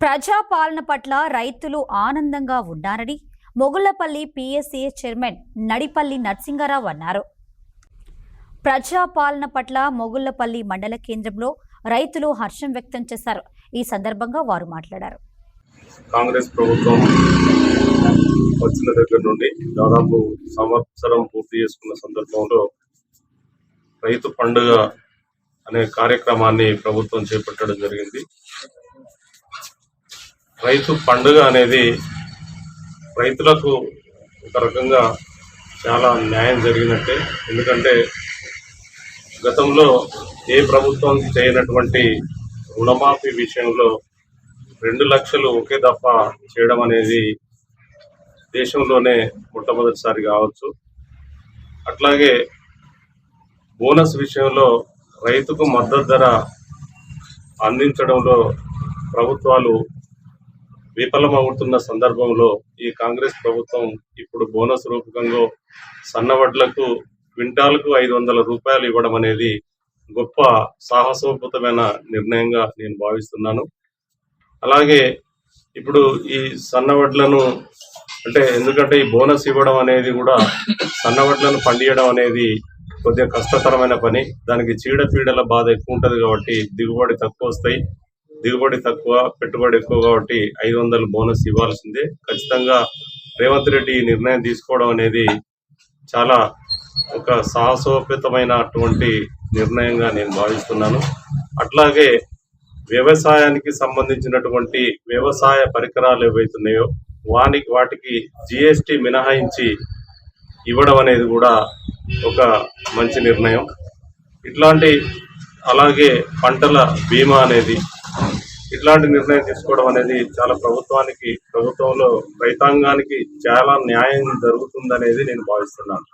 ప్రజాపాలన పట్ల రైతులు ఆనందంగా ఉన్నారని మొగుళ్ళపల్లి పిఎస్సి చైర్మన్ నడిపల్లి నరసింగారావు అన్నారు. ప్రజాపాలన పట్ల మొగుళ్ళపల్లి మండల కేంద్రంలో రైతులు హర్షం వ్యక్తం చేశారు. ఈ సందర్భంగా వారు మాట్లాడారు. కాంగ్రెస్ ప్రభుత్వం వచ్చిన దగ్గర నుండి దాదాపు సంవత్సరం పూర్తి చేసుకున్న సందర్భంలో రైతు పండుగ అనే కార్యక్రమాన్ని ప్రభుత్వం చేపట్టడం జరిగింది. రైతు పండుగ అనేది రైతులకు ఒక రకంగా చాలా న్యాయం జరిగినట్టే. ఎందుకంటే గతంలో ఏ ప్రభుత్వం చేయనటువంటి రుణమాఫీ విషయంలో రెండు లక్షలు ఒకే దఫ చేయడం అనేది దేశంలోనే మొట్టమొదటిసారి కావచ్చు. అట్లాగే బోనస్ విషయంలో రైతుకు మద్దతు ధర అందించడంలో ప్రభుత్వాలు విఫలమవుతున్న సందర్భంలో ఈ కాంగ్రెస్ ప్రభుత్వం ఇప్పుడు బోనస్ రూపకంగా సన్నవడ్లకు క్వింటాలకు ఐదు వందల రూపాయలు ఇవ్వడం అనేది గొప్ప సాహసోపేతమైన నిర్ణయంగా నేను భావిస్తున్నాను. అలాగే ఇప్పుడు ఈ సన్నవడ్లను అంటే ఎందుకంటే ఈ బోనస్ ఇవ్వడం అనేది కూడా సన్నవడ్లను పండియడం అనేది కొద్దిగా కష్టతరమైన పని. దానికి చీడపీడల బాధ ఎక్కువ ఉంటుంది కాబట్టి దిగుబడి తక్కువ వస్తాయి. దిగుబడి తక్కువ పెట్టుబడి ఎక్కువ కాబట్టి ఐదు వందలు బోనస్ ఇవ్వాల్సిందే. ఖచ్చితంగా రేవంత్ రెడ్డి ఈ నిర్ణయం తీసుకోవడం అనేది చాలా ఒక సాహసోపేతమైనటువంటి నిర్ణయంగా నేను భావిస్తున్నాను. అట్లాగే వ్యవసాయానికి సంబంధించినటువంటి వ్యవసాయ పరికరాలు ఏవైతున్నాయో వానికి వాటికి జిఎస్టి మినహాయించి ఇవ్వడం అనేది కూడా ఒక మంచి నిర్ణయం. ఇట్లాంటి అలాగే పంటల బీమా అనేది ఇట్లాంటి నిర్ణయం తీసుకోవడం అనేది చాలా ప్రభుత్వానికి ప్రభుత్వంలో రైతాంగానికి చాలా న్యాయం జరుగుతుందనేది నేను భావిస్తున్నాను.